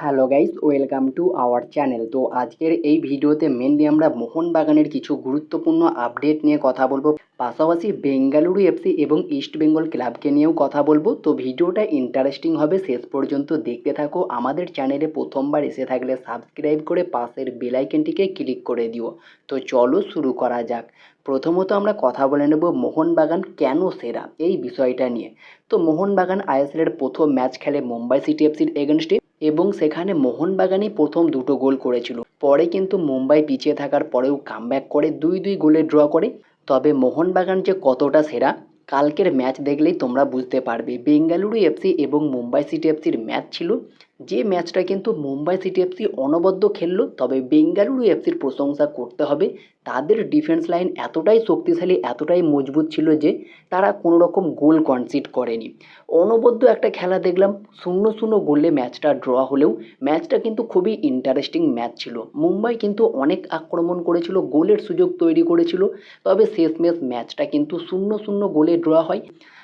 Hello guys welcome to our channel তো আজকের এই ভিডিওতে মেনলি আমরা মোহনবাগানের কিছু গুরুত্বপূর্ণ আপডেট নিয়ে কথা বলব। পাশাপাশি বেঙ্গালুরু এফসি এবং ইস্ট বেঙ্গল ক্লাবকে নিয়েও কথা বলব। তো ভিডিওটা ইন্টারেস্টিং হবে, শেষ পর্যন্ত দেখতে থাকো। আমাদের চ্যানেলে প্রথমবার এসে থাকলে সাবস্ক্রাইব করে পাশের বেলাইকেনটিকে ক্লিক করে দিও। তো চলো শুরু করা যাক। প্রথমত আমরা কথা বলে নেব মোহনবাগান কেন সেরা, এই বিষয়টা নিয়ে। তো মোহনবাগান আইএসএলের প্রথম ম্যাচ খেলে মুম্বাই সিটি এফসির এগেনস্টে এবং সেখানে মোহনবাগানই প্রথম দুটো গোল করেছিল। পরে কিন্তু মুম্বাই পিছিয়ে থাকার পরেও কামব্যাক করে দুই দুই গোলে ড্র করে। তবে মোহনবাগান যে কতটা সেরা, কালকের ম্যাচ দেখলেই তোমরা বুঝতে পারবে। বেঙ্গালুরু এফসি এবং মুম্বাই সিটি এফসির ম্যাচ ছিল যে ম্যাচটা কিন্তু মুম্বাই সিটি এফসি অনবদ্য খেললো, তবে বেঙ্গালুরু এফসির প্রশংসা করতে হবে। তাদের ডিফেন্স লাইন এতটাই শক্তিশালী, এতটাই মজবুত ছিল যে তারা কোনো রকম গোল কনসিড করেনি। অনবদ্য একটা খেলা দেখলাম, শূন্য শূন্য গোলে ম্যাচটা ড্র হলেও ম্যাচটা কিন্তু খুবই ইন্টারেস্টিং ম্যাচ ছিল। মুম্বাই কিন্তু অনেক আক্রমণ করেছিল, গোলের সুযোগ তৈরি করেছিল, তবে শেষমেশ ম্যাচটা কিন্তু শূন্য শূন্য গোলে ড্র হয়।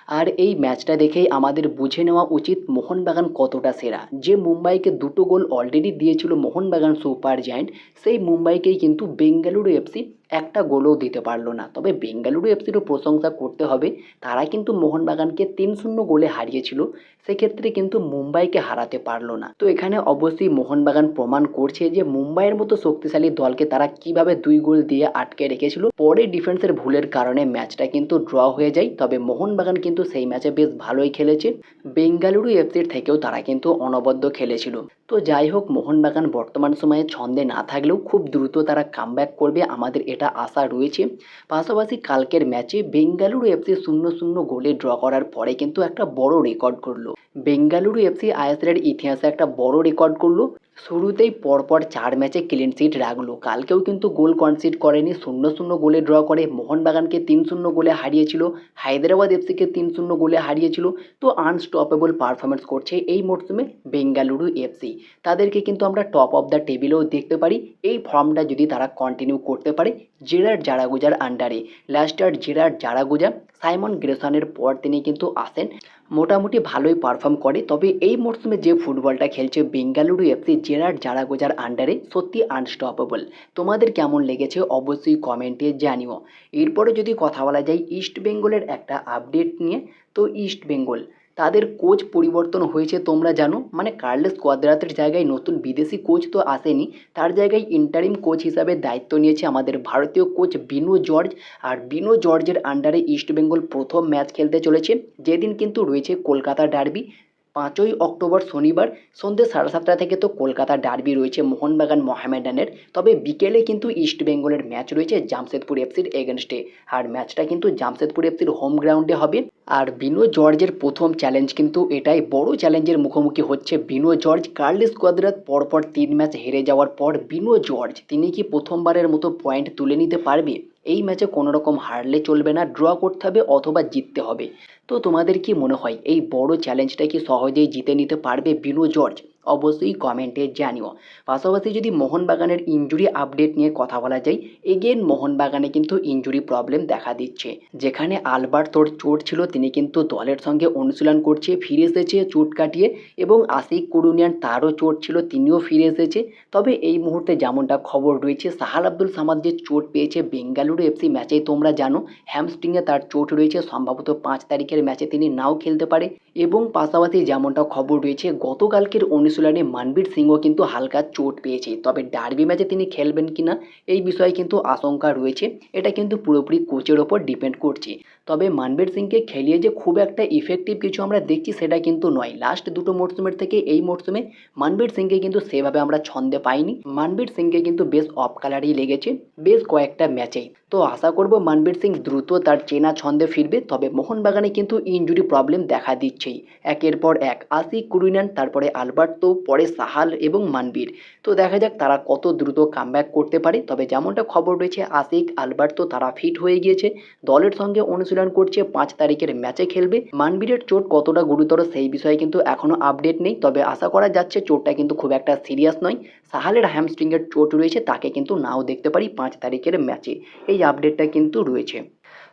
আর এই ম্যাচটা দেখেই আমাদের বুঝে নেওয়া উচিত মোহনবাগান কতটা সেরা। যে মুম্বাইকে দুটো গোল অলরেডি দিয়েছিল মোহনবাগান সুপার জায়েন্ট, সেই মুম্বাইকেই কিন্তু বেঙ্গালুরু এফসি একটা গোলও দিতে পারল না। তবে বেঙ্গালুরু এফসিরও প্রশংসা করতে হবে, তারা কিন্তু মোহনবাগানকে তিন শূন্য গোলে হারিয়েছিল, সেক্ষেত্রে কিন্তু মুম্বাইকে হারাতে পারল না। তো এখানে অবশ্যই মোহনবাগান প্রমাণ করছে যে মুম্বাইয়ের মতো শক্তিশালী দলকে তারা কীভাবে দুই গোল দিয়ে আটকে রেখেছিল। পরে ডিফেন্সের ভুলের কারণে ম্যাচটা কিন্তু ড্র হয়ে যায়, তবে মোহনবাগান কিন্তু সেই ম্যাচে বেশ ভালোই খেলেছে। বেঙ্গালুরু এফসির থেকেও তারা কিন্তু অনবদ্য খেলেছিল। তো যাই হোক, মোহনবাগান বর্তমান সময়ে ছন্দে না থাকলেও খুব দ্রুত তারা কামব্যাক করবে। আমাদের এটা আশা রয়েছে। পাশাপাশি কালকের ম্যাচে বেঙ্গালুরু এফসি শূন্য শূন্য গোলে ড্র করার পরে কিন্তু একটা বড় রেকর্ড করল। বেঙ্গালুরু এফসি আইএসএলের ইতিহাসে একটা বড় রেকর্ড করল। শুরুতেই পরপর চার ম্যাচে ক্লিন সিট রাখল। কালকেও কিন্তু গোল কনসিড করেনি, শূন্য শূন্য গোলে ড্র করে। মোহনবাগানকে তিন শূন্য গোলে হারিয়েছিল, হায়দ্রাবাদ এফসিকে তিন শূন্য গোলে হারিয়েছিল। তো আনস্টপেবল পারফরমেন্স করছে এই মরশুমে বেঙ্গালুরু এফসি। তাদেরকে কিন্তু আমরা টপ অফ দ্য টেবিলেও দেখতে পারি। এই ফর্মটা যদি তারা কন্টিনিউ করতে পারে জেরার জারাগুজার আন্ডারে লাস্টার জেরার জারাগুজা, সাইমন গ্রেসনের পর তিনি কিন্তু আসেন। মোটামুটি ভালোই পারফর্ম করে। তবে এই মরশুমে যে ফুটবলটা খেলছে বেঙ্গালুরু এফসি জেরার জারাগোজার আন্ডারে সত্যি আনস্টপেবল তোমাদের কেমন লেগেছে অবশ্যই কমেন্টে জানিও। এরপরে যদি কথা বলা যায় ইস্ট বেঙ্গলের একটা আপডেট নিয়ে, তো ইস্ট বেঙ্গল তাদের কোচ পরিবর্তন হয়েছে তোমরা জানো। মানে কার্লেস কোয়াদ্রাতের জায়গায় নতুন বিদেশি কোচ তো আসেনি। তার জায়গায় ইন্টারিম কোচ হিসাবে দায়িত্ব নিয়েছে আমাদের ভারতীয় কোচ বিনু জর্জ। আর বিনু জর্জের আন্ডারে ইস্টবেঙ্গল প্রথম ম্যাচ খেলতে চলেছে। যেদিন কিন্তু রয়েছে কলকাতা ডার্বি পাঁচই অক্টোবর শনিবার সন্ধ্যে সাড়ে সাতটা থেকে তো কলকাতা ডার্বি রয়েছে মোহনবাগান মহামেডানের। তবে বিকেলে কিন্তু ইস্ট বেঙ্গলের ম্যাচ রয়েছে জামশেদপুর এফসির এগেনস্টে। আর ম্যাচটা কিন্তু জামশেদপুর এফসির হোম গ্রাউন্ডে হবে। আর বিনো জর্জের প্রথম চ্যালেঞ্জ কিন্তু এটাই। বড় চ্যালেঞ্জের মুখোমুখি হচ্ছে বিনো জর্জ। কার্লিস কোয়াদ্রাত পরপর তিন ম্যাচ হেরে যাওয়ার পর বিনো জর্জ, তিনি কি প্রথমবারের মতো পয়েন্ট তুলে নিতে পারবে? এই ম্যাচে কোনো রকম হারলে চলবে না ড্র করতে হবে অথবা জিততে হবে। তো তোমাদের কি মনে হয়, এই বড় চ্যালেঞ্জটা কি সহজেই জিতে নিতে পারবে বিনু জর্জ? অবশ্যই কমেন্টে জানিও। পাশাপাশি যদি মোহনবাগানের ইঞ্জুরি আপডেট নিয়ে কথা বলা যায় এগেন মোহনবাগানে কিন্তু ইঞ্জুরি প্রবলেম দেখা দিচ্ছে। যেখানে আলবার্ট তোর চোট ছিল, তিনি কিন্তু দলের সঙ্গে অনুশীলন করছে, ফিরে এসেছে, চোট কাটিয়ে এবং আশিক কুরুনিয়ান তারও চোট ছিল, তিনিও ফিরে এসেছে। তবে এই মুহূর্তে যেমনটা খবর রয়েছে, সাহাল আব্দুল সামাদ যে চোট পেয়েছে বেঙ্গালুরু এফসি ম্যাচেই তোমরা জানো হ্যামস্ট্রিংয়ে তার চোট রয়েছে, সম্ভবত পাঁচ তারিখের ম্যাচে তিনি নাও খেলতে পারে। এবং পাশাপাশি যেমনটা খবর রয়েছে, গতকালকের অনুশীলনে মানবীর সিংও কিন্তু হালকা চোট পেয়েছে। তবে ডার্বি ম্যাচে তিনি খেলবেন কিনা এই বিষয়ে কিন্তু আশঙ্কা রয়েছে। এটা কিন্তু পুরোপুরি কোচের ওপর ডিপেন্ড করছে। তবে মানবীর সিংকে খেলিয়ে যে খুব একটা ইফেক্টিভ কিছু আমরা দেখছি সেটা কিন্তু নয়। লাস্ট দুটো মরশুমের থেকে এই মরশুমে মানবীর সিংকে কিন্তু সেভাবে আমরা ছন্দে পাইনি। মানবীর সিংকে কিন্তু বেশ অফ কালারই লেগেছে বেশ কয়েকটা ম্যাচেই। তো আশা করব মানবীর সিং দ্রুত তার চেনা ছন্দে ফিরবে, তবে মোহনবাগানে কিন্তু ইনজুরি প্রবলেম দেখা দিচ্ছেই। একের পর এক আসি কুরিনান, তারপরে আলবার্তো পরে সাহাল এবং মানবীর। তো দেখা যাক তারা কত দ্রুত কামব্যাক করতে পারে। তবে যেমনটা খবর রয়েছে, আশিক, আলবার্তো তারা ফিট হয়ে গিয়েছে। দলের সঙ্গে অনুশীলন করছে, পাঁচ তারিখের ম্যাচে খেলবে। মানবীরের চোট কতটা গুরুতর সেই বিষয়ে কিন্তু এখনও আপডেট নেই। তবে আশা করা যাচ্ছে চোটটা কিন্তু খুব একটা সিরিয়াস নয়। সাহালের হ্যামস্ট্রিংয়ের চোট রয়েছে, তাকে কিন্তু নাও দেখতে পারি পাঁচ তারিখের ম্যাচে এই আপডেটটা কিন্তু রয়েছে।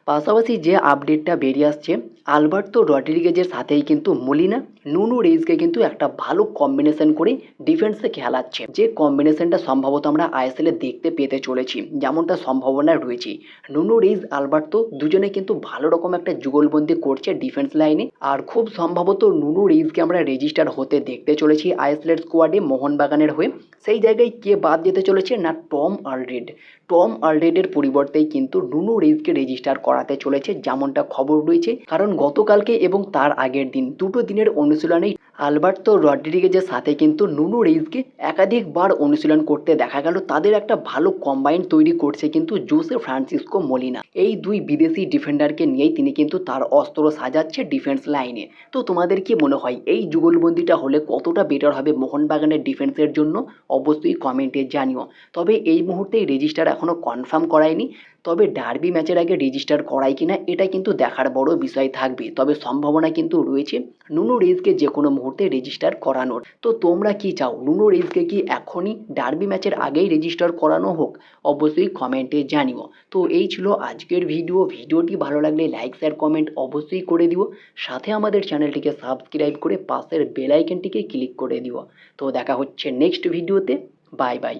পাশাপাশি যে আপডেটটা বেরিয়ে আসছে, আলবার্তো রড্রিগেজের সাথেই কিন্তু মলিনা নুনু রেইজকে কিন্তু একটা ভালো কম্বিনেশন করে ডিফেন্সে খেলাচ্ছে। যে কম্বিনেশনটা সম্ভবত আমরা আইএসএল দেখতে পেতে চলেছি, যেমনটা সম্ভাবনা রয়েছে। নুনু রেইজ আলবার্তো দুজনে কিন্তু ভালো রকম একটা যুগলবন্দি করছে ডিফেন্স লাইনে আর খুব সম্ভবত নুনু রেইজকে আমরা রেজিস্টার হতে দেখতে চলেছি আইএসএল এর স্কোয়াডে মোহনবাগানের হয়ে। সেই জায়গায় কে বাদ যেতে চলেছে না টম আলরেড। টম আলরেডের পরিবর্তেই কিন্তু নুনু রেইজকে রেজিস্টার করাতে চলেছে, যেমনটা খবর রয়েছে। কারণ গতকালকে এবং তার আগের দিন, দুটো দিনের অনুশীলনেই আলবার্তো রড্রিগেজের সাথে কিন্তু নুনু রেইজকে একাধিকবার অনুশীলন করতে দেখা গেল। তাদের একটা ভালো কম্বাইন তৈরি করছে কিন্তু জোসে ফ্রান্সিসকো মলিনা। এই দুই বিদেশি ডিফেন্ডারকে নিয়েই তিনি কিন্তু তার অস্ত্র সাজাচ্ছে ডিফেন্স লাইনে। তো তোমাদের কি মনে হয়, এই যুগলবন্দিটা হলে কতটা বেটার হবে মোহনবাগানের ডিফেন্সের জন্য? অবশ্যই কমেন্টে জানিও। তবে এই মুহূর্তে রেজিস্টার এখনও কনফার্ম করায়নি। তবে ডার্বি ম্যাচের আগে রেজিস্টার করায় কিনা এটা কিন্তু দেখার বড় বিষয় থাকবে। তবে সম্ভাবনা কিন্তু রয়েছে নুনু রেজকে যে কোনো মুহূর্তে রেজিস্টার করানোর। তো তোমরা কি চাও? নুনু রেজকে কি এখনই ডার্বি ম্যাচের আগেই রেজিস্টার করানো হোক? অবশ্যই কমেন্টে জানিও। তো এই ছিল আজকের ভিডিও ভিডিওটি ভালো লাগলে লাইক শেয়ার কমেন্ট অবশ্যই করে দিও। সাথে আমাদের চ্যানেলটিকে সাবস্ক্রাইব করে পাশের বেল আইকনটিকে ক্লিক করে দিও। তো দেখা হচ্ছে নেক্সট ভিডিওতে বাই বাই